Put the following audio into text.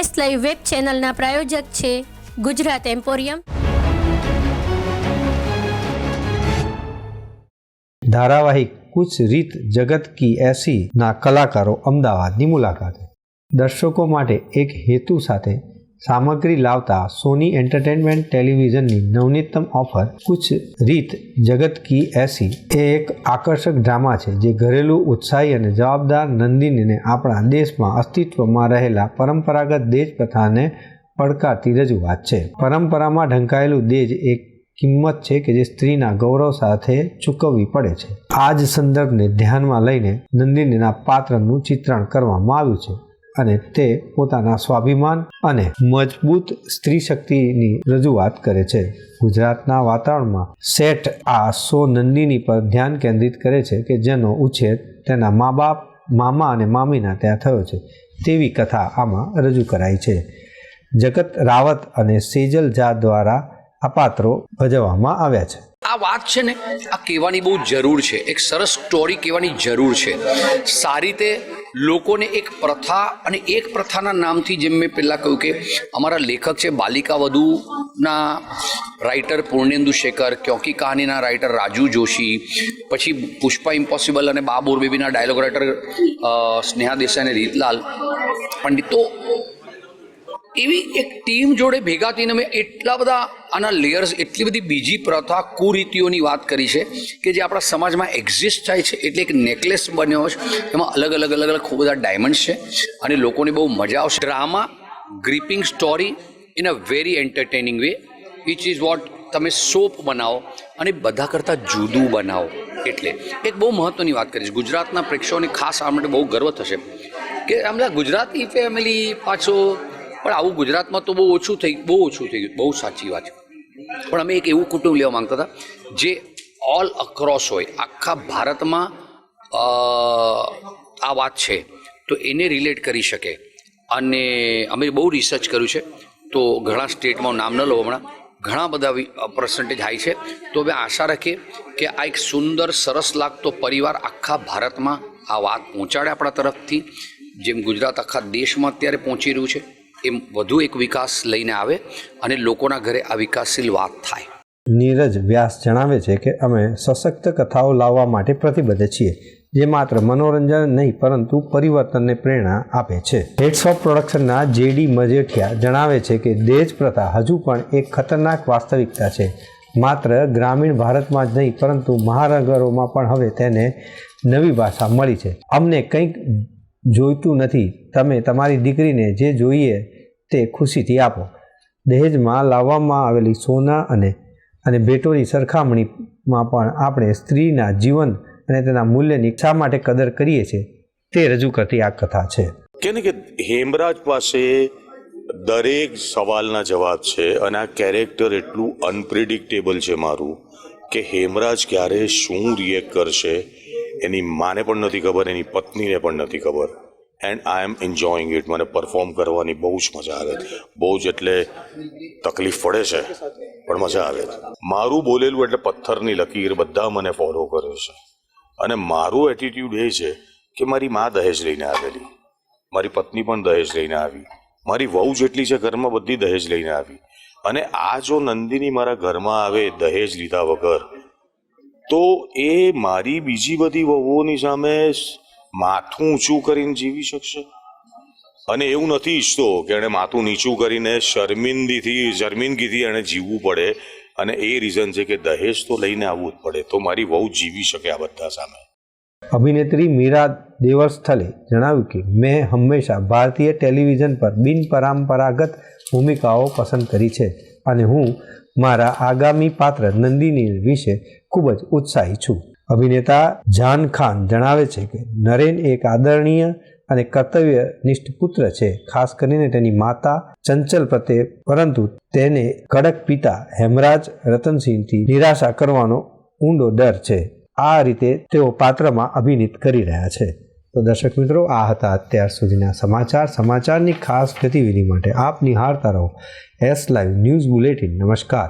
S live web ચેનલના પ્રાયોજક છે Gujarat emporium. ધારાવાહિક કુછ રીત જગત કી એસી ના કલાકારો અમદાવાદની મુલાકાતે. દર્શકો માટે એક હેતુ સાથે સામગ્રી લાવતા સોની એન્ટરટેનમેન્ટ ટેલિવિઝનની નવનીતમ ઓફર કુછ રીત જગત કી એસી એ એક આકર્ષક ડ્રામા છે જે ઘરેલું ઉત્સાહી અને જવાબદાર નંદિનીને આપણા દેશમાં અસ્તિત્વમાં રહેલા પરંપરાગત દેજ પ્રથાને પડકારતી રજૂઆત છે. પરંપરામાં ઢંકાયેલું દેજ એક કિંમત છે કે જે સ્ત્રીના ગૌરવ સાથે ચૂકવવી પડે છે. આ જ સંદર્ભને ધ્યાનમાં લઈને નંદિનીના પાત્રનું ચિત્રણ કરવામાં આવ્યું છે. અને તે પોતાના સ્વાભિમાન અને મજબૂત સ્ત્રી શક્તિની રજૂઆત કરે છે. ગુજરાતના વાતાવરણમાં સેટ આ સો નંદિની પર ધ્યાન કેન્દ્રિત કરે છે કે જેનો ઉછેર તેના મા બાપ મામા અને મામીના ત્યાં થયો છે તેવી કથા આમાં રજૂ કરાઈ છે. જગત રાવત અને સેજલ ઝા દ્વારા આ પાત્રો ભજવવામાં આવ્યા છે. આ વાત છે ને, આ કહેવાની બહુ જરૂર છે. એક સરસ સ્ટોરી કહેવાની જરૂર છે. સારી રીતે લોકોને એક પ્રથા અને એક પ્રથાના નામથી જેમ મેં પહેલાં કહ્યું કે અમારા લેખક છે બાલિકા વધુના રાઇટર પૂર્ણેન્દુ શેખર, ક્યોંકી કહાનીના રાઇટર રાજુ જોશી, પછી પુષ્પા ઇમ્પોસિબલ અને બાબુર બેબીના ડાયલોગ રાઇટર સ્નેહા દેસાઈ અને રીતલાલ પંડિત તો એવી એક ટીમ જોડે ભેગા થઈને અમે એટલા બધા આના લેયર્સ એટલી બધી બીજી પ્રથા, કુરીતિઓની વાત કરી છે કે જે આપણા સમાજમાં એક્ઝિસ્ટ થાય છે. એટલે એક નેકલેસ બન્યો છે. એમાં અલગ અલગ અલગ અલગ ખૂબ બધા ડાયમંડ્સ છે અને લોકોને બહુ મજા આવશે. Drama gripping story in a very entertaining way which is what તમે સોપ બનાવો અને બધા કરતાં જુદું બનાવો. એટલે એક બહુ મહત્ત્વની વાત કરી છે. ગુજરાતના પ્રેક્ષકોને ખાસ આ માટે બહુ ગર્વ થશે કે આમ ગુજરાતી ફેમિલી પાછો પણ આવું ગુજરાતમાં તો બહુ ઓછું થઈ, બહુ ઓછું થઈ ગયું, બહુ સાચી વાત પણ અમે એક એવું કુટુંબ લેવા માંગતા હતા, જે ઓલ અક્રોસ હોય, આખા ભારતમાં આ વાત છે, તો એને રિલેટ કરી શકે. અને અમે બહુ રિસર્ચ કર્યું છે, તો ઘણા સ્ટેટમાં નામ ન લો હમણાં, ઘણા બધા પર્સન્ટેજ હાઈ છે. તો હવે આશા રાખીએ કે આ એક સુંદર, સરસ લાગતો પરિવાર આખા ભારતમાં આ વાત પહોંચાડે આપણા તરફથી, જેમ ગુજરાત આખા દેશમાં અત્યારે પહોંચી રહ્યું છે. એમ વધુ એક વિકાસ લઈને આવે અને લોકોના ઘરે આ વિકાસશીલ વાત થાય. નીરજ વ્યાસ જણાવે છે કે અમે સશક્ત કથાઓ લાવવા માટે પ્રતિબદ્ધ છીએ, જે માત્ર મનોરંજન નહીં, પરંતુ પરિવર્તનને પ્રેરણા આપે છે. હેડ્સ ઓફ પ્રોડક્શનના જેડી મજેઠિયા જણાવે છે કે દેજ પ્રથા હજુ પણ એક ખતરનાક વાસ્તવિકતા છે. માત્ર ગ્રામીણ ભારતમાં જ નહીં, પરંતુ મહાનગરોમાં પણ હવે તેને નવી ભાષા મળી છે. અમને કંઈક જોઈતું નથી તમે તમારી દીકરીને જે જોઈએ તે ખુશીથી આપો. દહેજમાં લાવવામાં આવેલી સોના અને અને ભેટોની સરખામણીમાં પણ આપણે સ્ત્રીના જીવન અને તેના મૂલ્યની શા માટે કદર કરીએ છીએ તે રજૂ કરતી આ કથા છે. કેને કે હેમરાજ પાસે દરેક સવાલના જવાબ છે અને આ કેરેક્ટર એટલું અનપ્રિડિક્ટેબલ છે મારું કે હેમરાજ ક્યારે શું રિએક્ટ કરશે એની માને પણ નથી ખબર, એની પત્નીને પણ નથી ખબર. And I am enjoying it મને પરફોર્મ કરવાની બહુ જ મજા આવે બહુ જ એટલે તકલીફ પડે છે, પણ મજા આવે મારું બોલેલું એટલે પથ્થરની લકીર બધા મને ફોલો કરે છે. અને મારું એટીટ્યુડ એ છે કે મારી મા દહેજ લઈને આવેલી. મારી પત્ની પણ દહેજ લઈને આવી. મારી વહુ જેટલી છે ઘરમાં બધી દહેજ લઈને આવી. અને આ જો નંદિની મારા ઘરમાં આવે દહેજ લીધા વગર, તો એ મારી બીજી બધી વહુઓની સામે માથું ઊંચું કરીને જીવી શકશે? અને એવું નથી ઈચ્છતો કે એણે માથું નીચું કરીને શર્મિંદીથી, શર્મિંદગીથી એણે જીવવું પડે. અને એ રીઝન છે કે દહેજ તો લઈને આવવું જ પડે. તો મારી વહુ જીવી શકે આ બધા સામે. અભિનેત્રી મીરા દેવસ્થલે જણાવ્યું કે, મેં હંમેશા ભારતીય ટેલિવિઝન પર બિનપરંપરાગત ભૂમિકાઓ પસંદ કરી છે અને હું મારા આગામી પાત્ર નંદિની વિશે ખૂબ જ ઉત્સાહી છું. અભિનેતા જાન ખાન જણાવે છે કે નરેન એક આદરણીય અને કર્તવ્યનિષ્ઠ પુત્ર છે. ખાસ કરીને તેની માતા ચંચલ પ્રત્યે, પરંતુ તેને કડક પિતા હેમરાજ રતનસિંહથી નિરાશા કરવાનો ઊંડો ડર છે. આ રીતે તેઓ પાત્રમાં અભિનીત કરી રહ્યા છે. તો દર્શક મિત્રો, આ હતા અત્યાર સુધીના સમાચાર. સમાચારની ખાસ ગતિવિધિ માટે આપ નિહાળતા રહો. એસ લાઈવ ન્યૂઝ બુલેટિન નમસ્કાર.